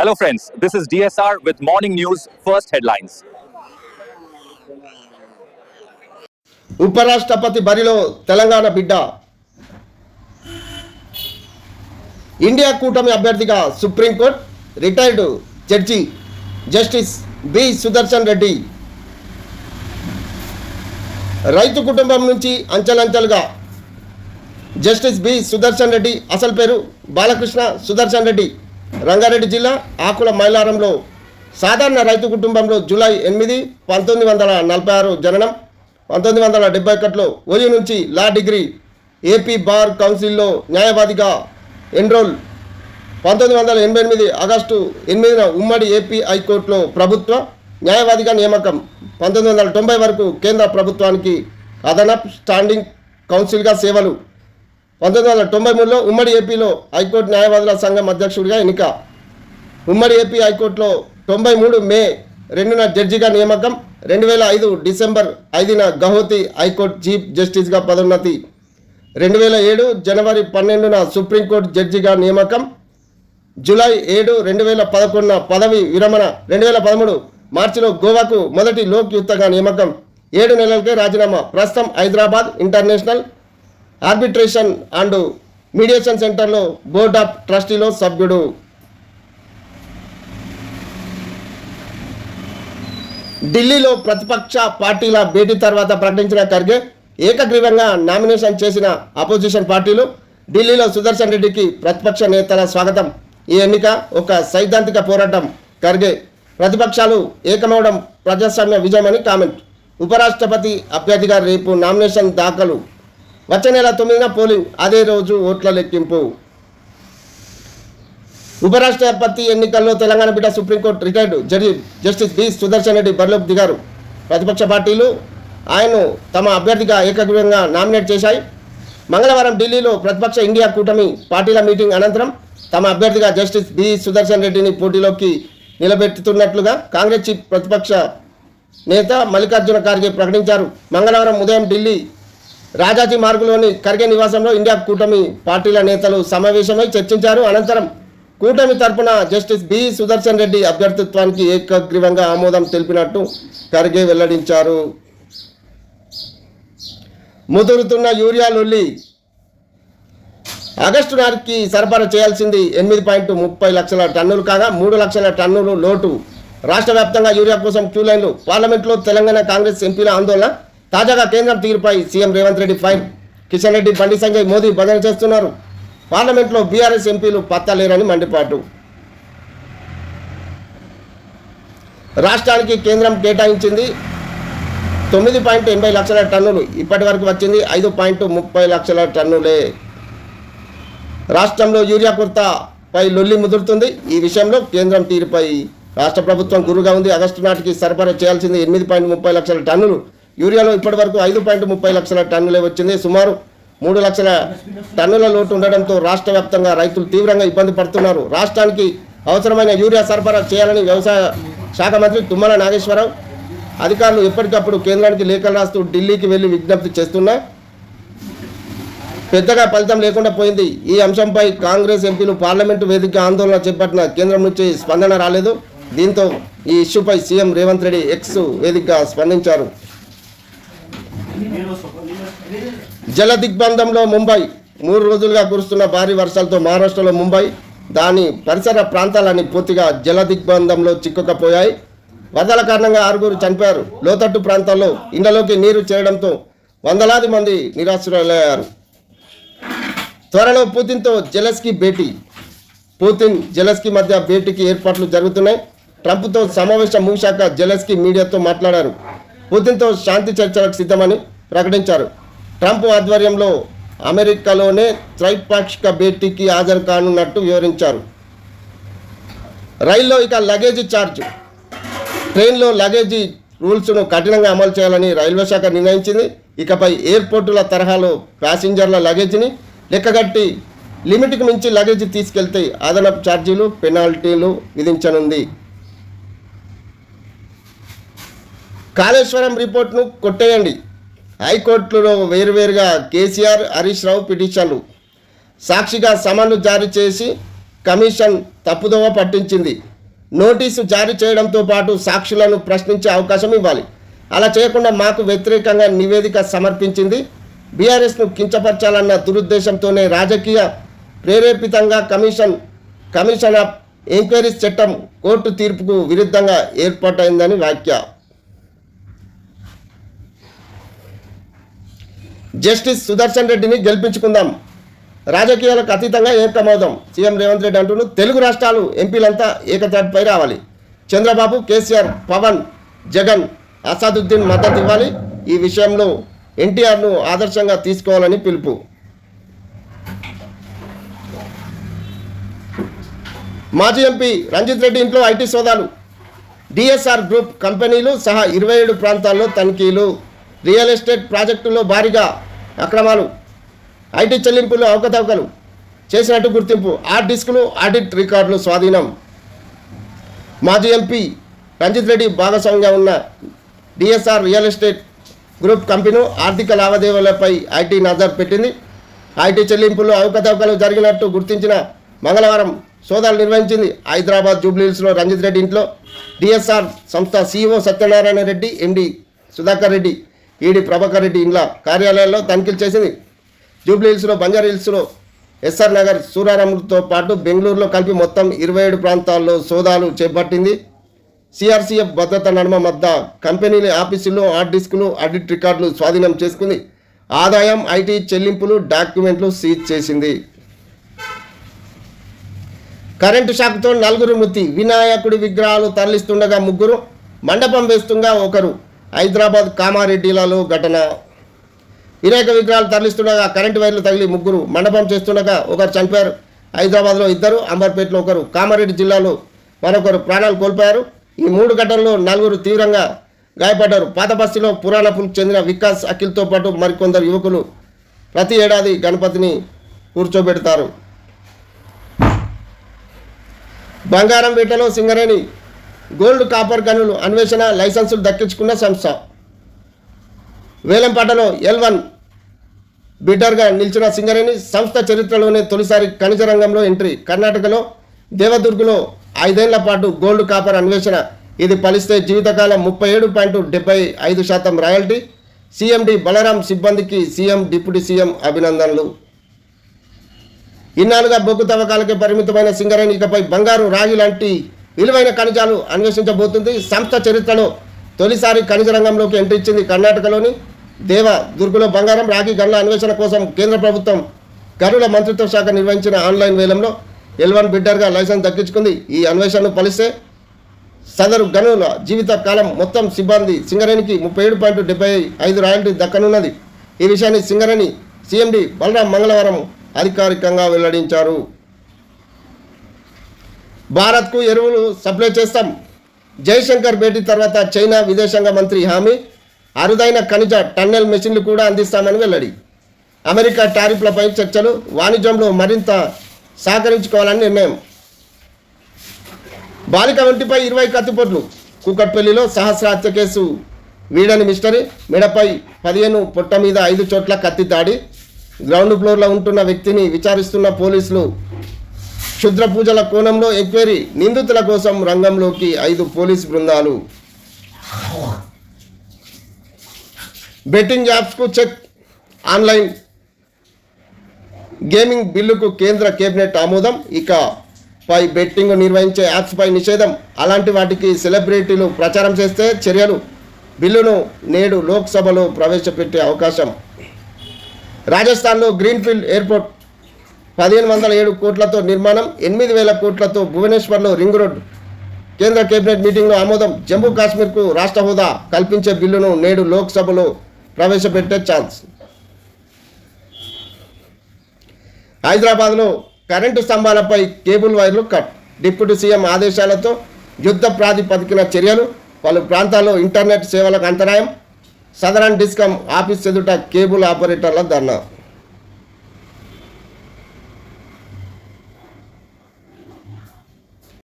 Hello, friends. This is DSR with Morning News First Headlines. ఉపరాష్ట్రపతి బరిలో తెలంగాణ బిడ్డ. India కూటమి అభ్యర్థిగా supreme court retired judge justice B. Sudarshan Reddy. రైతు కుటుంబం నుంచి అంచెలంచెలుగా జస్టిస్ బి. సుదర్శన్ రెడ్డి అసలు పేరు బాలకృష్ణ సుదర్శన్ రెడ్డి. రంగారెడ్డి జిల్లా ఆకుల మైలారంలో సాధారణ రైతు కుటుంబంలో జూలై ఎనిమిది పంతొమ్మిది వందల నలభై ఆరు జననం. పంతొమ్మిది వందల డెబ్బై ఒకటిలో ఓయూ నుంచి లా డిగ్రీ ఏపీ బార్ కౌన్సిల్లో న్యాయవాదిగా ఎన్రోల్. పంతొమ్మిది వందల ఎనభై ఎనిమిది ఆగస్టు ఎనిమిదిన ఉమ్మడి ఏపీ హైకోర్టులో ప్రభుత్వ న్యాయవాదిగా నియామకం. పంతొమ్మిది వందల తొంభై వరకు కేంద్ర ప్రభుత్వానికి అదనపు స్టాండింగ్ కౌన్సిల్గా సేవలు పంతొమ్మిది వందల తొంభై మూడులో ఉమ్మడి ఏపీలో హైకోర్టు న్యాయవాదుల సంఘం అధ్యక్షుడిగా ఎన్నిక. ఉమ్మడి ఏపీ హైకోర్టులో తొంభై మూడు మే రెండున జడ్జిగా నియామకం రెండు వేల ఐదు డిసెంబర్ ఐదున గహోతి హైకోర్టు చీఫ్ జస్టిస్గా పదోన్నతి రెండు వేల ఏడు జనవరి పన్నెండున సుప్రీంకోర్టు జడ్జిగా నియామకం జూలై ఏడు రెండు వేల పదకొండున పదవి విరమణ రెండు వేల పదమూడు మార్చిలో గోవాకు మొదటి లోక్యుక్తగా నియామకం ఏడు నెలలకే రాజీనామా ప్రస్తుతం Hyderabad international arbitration and mediation సెంటర్లో బోర్డ్ ఆఫ్ ట్రస్టీలో సభ్యుడు. ఢిల్లీలో ప్రతిపక్ష పార్టీల భేటీ తర్వాత ప్రకటించిన ఖర్గే ఏకగ్రీవంగా నామినేషన్ చేసిన అపోజిషన్ పార్టీలు ఢిల్లీలో సుదర్శన్ రెడ్డికి ప్రతిపక్ష నేతల స్వాగతం. ఈ ఎన్నిక ఒక సైద్ధాంతిక పోరాటం. ఖర్గే ప్రతిపక్షాలు ఏకమవడం ప్రజాస్వామ్య విజయమని కామెంట్. ఉపరాష్ట్రపతి అభ్యర్థిగా రేపు నామినేషన్ దాఖలు. వచ్చే నెల తొమ్మిదిన పోలింగ్. అదే రోజు ఓట్ల లెక్కింపు. ఉపరాష్ట్రపతి ఎన్నికల్లో తెలంగాణ బిడ్డ supreme court retired judge justice B Sudarshan Reddy బరిలోకి దిగారు. ప్రతిపక్ష పార్టీలు ఆయన్ను తమ అభ్యర్థిగా ఏకగ్రీవంగా నామినేట్ చేశాయి. మంగళవారం ఢిల్లీలో ప్రతిపక్ష ఇండియా కూటమి పార్టీల మీటింగ్ అనంతరం తమ అభ్యర్థిగా జస్టిస్ బి సుదర్శన్ రెడ్డిని పోటీలోకి నిలబెట్టుతున్నట్లుగా కాంగ్రెస్ చీఫ్ ప్రతిపక్ష నేత మల్లికార్జున ఖార్గే ప్రకటించారు. మంగళవారం ఉదయం ఢిల్లీ రాజాజీ మార్గులోని ఖర్గే నివాసంలో ఇండియా కూటమి పార్టీల నేతలు సమావేశమై చర్చించారు. అనంతరం కూటమి తరపున జస్టిస్ బి సుదర్శన్ రెడ్డి అభ్యర్థిత్వానికి ఏకగ్రీవంగా ఆమోదం తెలిపినట్టు ఖర్గే వెల్లడించారు. ముదురుతున్న యూరియా లొల్లి ఆగస్టు నాటికి సరఫరా చేయాల్సింది ఎనిమిది పాయింట్ ముప్పై లక్షల టన్నులు కాగా మూడు లక్షల టన్నులు లోటు. రాష్ట్ర వ్యాప్తంగా యూరియా కోసం క్యూ లైన్లు. పార్లమెంట్లో తెలంగాణ కాంగ్రెస్ ఎంపీల ఆందోళన తాజాగా కేంద్రం తీరుపై సీఎం రేవంత్ రెడ్డి ఫైన్ కిషన్ రెడ్డి బండి సంజయ్ మోదీ భజన చేస్తున్నారు. పార్లమెంట్లో బీఆర్ఎస్ ఎంపీలు పత్తలేరని మండిపాటు. రాష్ట్రానికి కేంద్రం కేటాయించింది తొమ్మిది పాయింట్ ఎనభై లక్షల టన్నులు. ఇప్పటి వరకు వచ్చింది ఐదు పాయింట్ ముప్పై లక్షల టన్నులే. రాష్ట్రంలో యూరియా కొరతపై లొల్లి ముదురుతుంది. ఈ విషయంలో కేంద్రం తీరుపై రాష్ట్ర ప్రభుత్వం గురుగా ఉంది. ఆగస్టు నాటికి సరఫరా చేయాల్సింది ఎనిమిది పాయింట్ ముప్పై లక్షల టన్నులు. యూరియాలో ఇప్పటివరకు ఐదు పాయింట్ ముప్పై లక్షల టన్నులే వచ్చింది. సుమారు మూడు లక్షల టన్నుల లోటు ఉండడంతో రాష్ట్ర వ్యాప్తంగా రైతులు తీవ్రంగా ఇబ్బంది పడుతున్నారు. రాష్ట్రానికి అవసరమైన యూరియా సరఫరా చేయాలని వ్యవసాయ శాఖ మంత్రి తుమ్మల నాగేశ్వరరావు అధికారులు ఎప్పటికప్పుడు కేంద్రానికి లేఖలు రాస్తూ ఢిల్లీకి వెళ్ళి విజ్ఞప్తి చేస్తున్నా. పెద్దగా ఫలితం లేకుండా పోయింది. ఈ అంశంపై కాంగ్రెస్ ఎంపీలు పార్లమెంటు వేదిక ఆందోళన చేపట్టిన కేంద్రం నుంచి స్పందన రాలేదు. దీంతో ఈ ఇష్యూపై సీఎం రేవంత్ రెడ్డి ఎక్స్ వేదికగా స్పందించారు. జల దిగ్బంధంలో ముంబై మూడు రోజులుగా కురుస్తున్న భారీ వర్షాలతో మహారాష్ట్రలో ముంబై దాని పరిసర ప్రాంతాలన్నీ పూర్తిగా జల దిగ్బంధంలో చిక్కుకపోయాయి. వరదల కారణంగా ఆరుగురు చనిపోయారు. లోతట్టు ప్రాంతాల్లో ఇండ్లలోకి నీరు చేరడంతో వందలాది మంది నిరాశ్రయులయ్యారు. త్వరలో పుతిన్తో జెలస్కి భేటీ. పుతిన్ జెలస్కి మధ్య భేటీకి ఏర్పాట్లు జరుగుతున్నాయి. ట్రంప్తో సమావేశం ముగిశాక జెలస్కి మీడియాతో మాట్లాడారు. పుతిన్తో శాంతి చర్చలకు సిద్ధమని ప్రకటించారు. ట్రంప్ ఆధ్వర్యంలో అమెరికాలోనే త్రైపాక్షిక భేటీకి హాజరు కానున్నట్టు వివరించారు. రైల్లో ఇక లగేజీ ఛార్జ్ ట్రైన్లో లగేజీ రూల్స్ను కఠినంగా అమలు చేయాలని రైల్వే శాఖ నిర్ణయించింది. ఇకపై ఎయిర్పోర్టుల తరహాలో ప్యాసింజర్ల లగేజీని లెక్కగట్టి లిమిట్కి మించి లగేజీ తీసుకెళ్తే అదనపు ఛార్జీలు పెనాల్టీలు విధించనుంది. కాళేశ్వరం రిపోర్ట్ను కొట్టేయండి. హైకోర్టులో వేరువేరుగా కేసీఆర్ హరీష్ రావు పిటిషన్లు. సాక్షిగా సమన్లు జారీ చేసి కమిషన్ తప్పుదోవ పట్టించింది. నోటీసు జారీ చేయడంతో పాటు సాక్షులను ప్రశ్నించే అవకాశం ఇవ్వాలి. అలా చేయకుండా మాకు వ్యతిరేకంగా నివేదిక సమర్పించింది. బీఆర్ఎస్ను కించపరచాలన్న దురుద్దేశంతోనే రాజకీయ ప్రేరేపితంగా కమిషన్ కమిషన్ ఆఫ్ ఎంక్వైరీస్ చట్టం కోర్టు తీర్పుకు విరుద్ధంగా ఏర్పాటైందని వ్యాఖ్య. జస్టిస్ సుదర్శన్ రెడ్డిని గెలిపించుకుందాం. రాజకీయాలకు అతీతంగా ఏకమవుదాం సీఎం రేవంత్ రెడ్డి అంటున్నారు తెలుగు రాష్ట్రాలు ఎంపీలంతా ఏకతాటిపై రావాలి. చంద్రబాబు కేసీఆర్ పవన్ జగన్ అసాదుద్దీన్ మద్దతు ఇవ్వాలి. ఈ విషయంలో ఎన్టీఆర్ను ఆదర్శంగా తీసుకోవాలని పిలుపు. మాజీ ఎంపీ రంజిత్ రెడ్డి ఇంట్లో ఐటీ సోదాలు. డిఎస్ఆర్ గ్రూప్ కంపెనీలు సహా ఇరవై ఏడు ప్రాంతాల్లో తనిఖీలు. రియల్ ఎస్టేట్ ప్రాజెక్టులో భారీగా అక్రమాలు ఐటీ చెల్లింపులు అవకతవకలు చేసినట్టు గుర్తింపు ఆర్ డిస్కులు ఆడిట్ రికార్డులు స్వాధీనం. మాజీ ఎంపీ రంజిత్ రెడ్డి భాగస్వామ్యంగా ఉన్న DSR real estate group company ఆర్థిక లావాదేవీలపై ఐటీ నజర్ పెట్టింది. ఐటీ చెల్లింపులు అవకతవకలు జరిగినట్టు గుర్తించిన మంగళవారం సోదాలు నిర్వహించింది హైదరాబాద్ జూబ్లీహిల్స్లో రంజిత్ రెడ్డి ఇంట్లో. డిఎస్ఆర్ సంస్థ CEO Satyanarayana Reddy MD Sudhakar Reddy ED Prabhakar Reddy ఇండ్ల కార్యాలయాల్లో తనిఖీలు చేసింది. జూబ్లీహిల్స్లో బంజారా హిల్స్లో ఎస్ఆర్ నగర్ సూరారంతో పాటు బెంగళూరులో కలిపి మొత్తం ఇరవై ఏడు ప్రాంతాల్లో సోదాలు చేపట్టింది. సిఆర్సీఎఫ్ భద్రత నడుమ మధ్య కంపెనీల ఆఫీసులు హార్డ్ డిస్కులు ఆడిట్ రికార్డులు స్వాధీనం చేసుకుంది. ఆదాయం ఐటీ చెల్లింపులు డాక్యుమెంట్లు సీజ్ చేసింది. కరెంటు షాక్తో నలుగురు మృతి వినాయకుడి విగ్రహాలు తరలిస్తుండగా ముగ్గురు మండపం వేస్తుండగా ఒకరు. హైదరాబాద్ కామారెడ్డిలలో ఘటన. వినాయక విగ్రహాలు తరలిస్తుండగా కరెంటు వైర్లు తగిలి ముగ్గురు మండపం చేస్తుండగా ఒకరు చనిపోయారు. హైదరాబాద్లో ఇద్దరు అంబర్పేటలో ఒకరు కామారెడ్డి జిల్లాలో మరొకరు ప్రాణాలు కోల్పోయారు. ఈ మూడు ఘటనల్లో నలుగురు తీవ్రంగా గాయపడ్డారు. పాత బస్తీలో పురాణపులకు చెందిన వికాస్ అఖిల్తో పాటు మరికొందరు యువకులు ప్రతి ఏడాది గణపతిని కూర్చోబెడతారు. బంగారం వేటలో సింగరేణి గోల్డ్ కాపర్ గనులు అన్వేషణ లైసెన్సులు దక్కించుకున్న సంస్థ. వేలంపాటలో ఎల్ వన్ బిడ్డర్గా నిలిచిన సింగరేణి సంస్థ చరిత్రలోనే తొలిసారి ఖనిజ రంగంలో ఎంట్రీ. కర్ణాటకలో దేవదుర్గులో ఐదేళ్ళ పాటు గోల్డ్ కాపర్ అన్వేషణ. ఇది ఫలిస్తే జీవితకాలం ముప్పై ఏడు పాయింట్ డెబ్బై ఐదు శాతం రాయల్టీ. సీఎండి బలరాం సిబ్బందికి సీఎం డిప్యూటీ సీఎం అభినందనలు. ఇన్నాళ్ళుగా బొగ్గు తవ్వకాలకే పరిమితమైన సింగరేణి ఇకపై బంగారు రాగి లాంటి విలువైన ఖనిజాలు అన్వేషించబోతుంది. సంస్థ చరిత్రలో తొలిసారి ఖనిజ రంగంలోకి ఎంట్రీ ఇచ్చింది కర్ణాటకలోని దేవ దుర్గులో బంగారం. రాగి గనుల అన్వేషణ కోసం కేంద్ర ప్రభుత్వం గనుల మంత్రిత్వ శాఖ నిర్వహించిన ఆన్లైన్ వేలంలో ఎల్వన్ బిడ్డర్గా లైసెన్స్ దక్కించుకుంది. ఈ అన్వేషణను పలిస్తే సదరు గనుల జీవిత కాలం మొత్తం సిబ్బంది సింగరేణికి ముప్పై ఏడు పాయింట్ డెబ్బై ఐదు రాయల్టీ దక్కనున్నది. ఈ విషయాన్ని సింగరేణి సీఎండి బలరాం మంగళవారం అధికారికంగా వెల్లడించారు. భారత్కు ఎరువులు సప్లై చేస్తాం. జైశంకర్ భేటీ తర్వాత చైనా విదేశాంగ మంత్రి హామీ అరుదైన ఖనిజ టన్నెల్ మెషిన్లు కూడా అందిస్తామని వెల్లడి. అమెరికా టారిఫ్లపై చర్చలు వాణిజ్యంలో మరింత సహకరించుకోవాలని నిర్ణయం. బాలిక ఒంటిపై ఇరవై కత్తిపోట్లు కూకట్పల్లిలో సహస్ర హత్య కేసు వీడని మిస్టరీ మెడపై పదిహేను పొట్ట మీద ఐదు చోట్ల కత్తి దాడి గ్రౌండ్ ఫ్లోర్లో ఉంటున్న వ్యక్తిని విచారిస్తున్న పోలీసులు క్షుద్ర పూజల కోణంలో ఎంక్వైరీ నిందితుల కోసం రంగంలోకి ఐదు పోలీస్ బృందాలు. బెట్టింగ్ యాప్స్కు చెక్ ఆన్లైన్. గేమింగ్ బిల్లుకు కేంద్ర కేబినెట్ ఆమోదం. ఇక పై బెట్టింగ్ నిర్వహించే యాప్స్పై నిషేధం. అలాంటి వాటికి సెలబ్రిటీలు ప్రచారం చేస్తే చర్యలు. బిల్లును నేడు లోక్సభలో ప్రవేశపెట్టే అవకాశం. రాజస్థాన్లో గ్రీన్ఫీల్డ్ ఎయిర్పోర్ట్ పదిహేను వందల ఏడు కోట్లతో నిర్మాణం ఎనిమిది వేల కోట్లతో భువనేశ్వర్లో రింగ్ రోడ్డు. కేంద్ర కేబినెట్ మీటింగ్లో ఆమోదం జమ్మూ కాశ్మీర్కు రాష్ట్ర హోదా కల్పించే బిల్లును నేడు లోక్సభలో ప్రవేశపెట్టే ఛాన్స్. హైదరాబాద్లో కరెంటు స్తంభాలపై కేబుల్ వైర్లు కట్. డిప్యూటీ సీఎం ఆదేశాలతో యుద్ధ ప్రాతిపదికన చర్యలు. పలు ప్రాంతాల్లో ఇంటర్నెట్ సేవలకు అంతరాయం. సదరన్ డిస్కమ్ ఆఫీస్ ఎదుట కేబుల్ ఆపరేటర్ల ధర్నా.